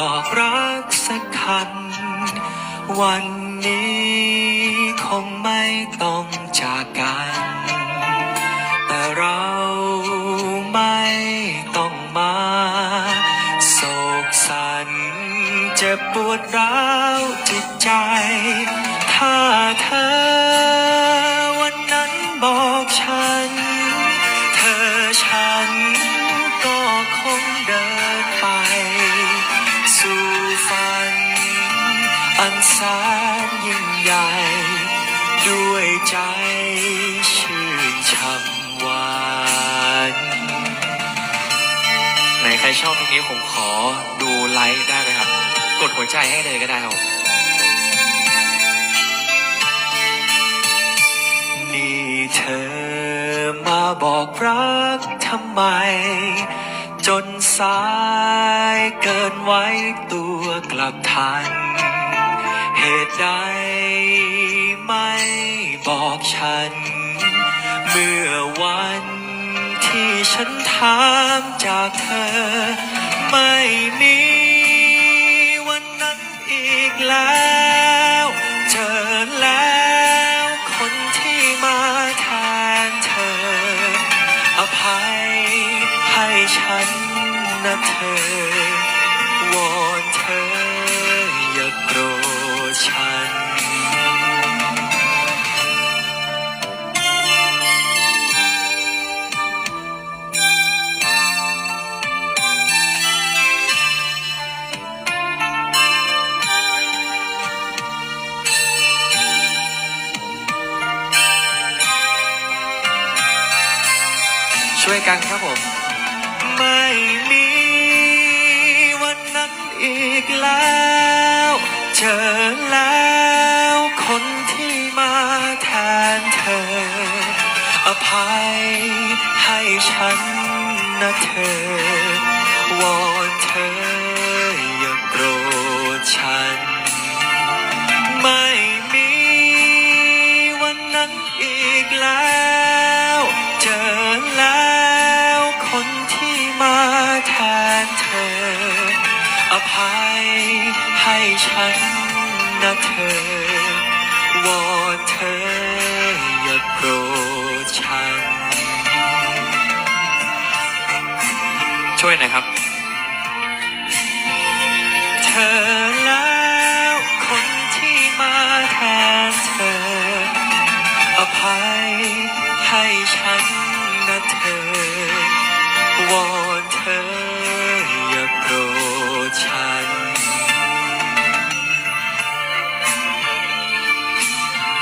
บอกรักสักคำวันนี้คงไม่ต้องจากกัน แต่เราไม่ต้องมาโศกสันเจ็บปวดร้าวจิตใจ ถ้าเธอวันนั้นบอกฉัน เธอฉัน สนยิ่งใหญ่ ด้วยใจชื่นช่ำหวานไหนใครชอบเพลงนี้ผมขอดูไลค์ได้ไหมครับ กดหัวใจให้เลยก็ได้ครับนี่เธอมาบอกรักทำไม จนสายเกินไว้ตัวกลับทัน เหตุใดไม่บอกฉัน เมื่อวันที่ฉันถามจากเธอ ไม่มีวันนั้นอีกแล้ว เจอแล้วคนที่มาแทนเธอ อภัยให้ฉันนะเธอวอน ช่วยกันครับผม ไม่มีวันนั้นอีกแล้วเจอแล้วคนที่มาแทนเธอ อภัยให้ฉันนะเธอ ภัยให้ฉันนะเธอ วอนเธออย่าโกรธฉัน ช่วยหน่อยครับ เธอแล้วคนที่มาแทนเธอ อภัยให้ฉันนะเธอ วอน